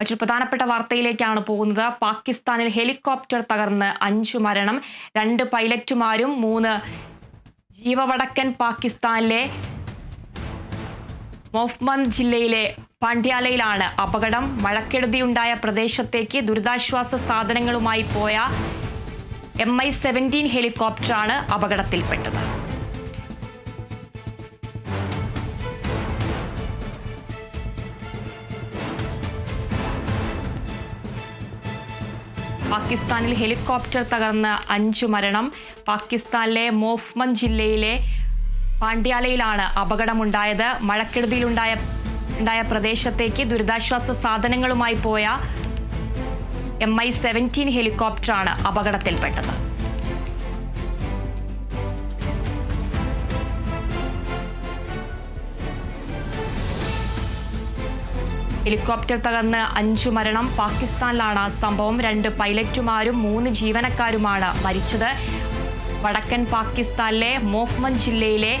മറ്റൊരു പ്രധാനപ്പെട്ട വാർത്തയിലേക്കാണ് പോകുന്നത്. പാകിസ്ഥാനിൽ ഹെലികോപ്റ്റർ തകർന്ന് അഞ്ചു മരണം രണ്ട് പൈലറ്റുമാരും മൂന്ന് ജീവവടക്കൻ പാകിസ്ഥാനിലെ മോഫ്മന്ദ് ജില്ലയിലെ പാണ്ഡ്യാലയിലാണ് അപകടം. മഴക്കെടുതിയുണ്ടായ പ്രദേശത്തേക്ക് ദുരിതാശ്വാസ സാധനങ്ങളുമായി പോയ എം ഐ സെവന്റീൻ ഹെലികോപ്റ്ററാണ് അപകടത്തിൽപ്പെട്ടത്. പാകിസ്ഥാനിൽ ഹെലികോപ്റ്റർ തകർന്ന് അഞ്ചു മരണം. പാകിസ്ഥാനിലെ മോഫ്മൻ ജില്ലയിലെ പാണ്ഡ്യാലയിലാണ് അപകടമുണ്ടായത്. മഴക്കെടുതിയിലുണ്ടായ ഉണ്ടായ പ്രദേശത്തേക്ക് ദുരിതാശ്വാസ സാധനങ്ങളുമായി പോയ എം ഐ സെവന്റീൻ ഹെലികോപ്റ്ററാണ് അപകടത്തിൽപ്പെട്ടത്. ഹെലികോപ്റ്റർ തകർന്ന് അഞ്ചു മരണം. പാകിസ്ഥാനിലാണ് സംഭവം. രണ്ട് പൈലറ്റുമാരും മൂന്ന് ജീവനക്കാരുമാണ് മരിച്ചത്. വടക്കൻ പാകിസ്ഥാനിലെ മോഹ്മൻ ജില്ലയിലെ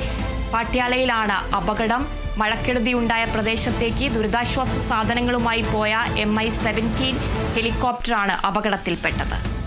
പാട്യാലയിലാണ് അപകടം. മഴക്കെടുതിയുണ്ടായ പ്രദേശത്തേക്ക് ദുരിതാശ്വാസ സാധനങ്ങളുമായി പോയ എം ഐ സെവന്റീൻ ഹെലികോപ്റ്ററാണ് അപകടത്തിൽപ്പെട്ടത്.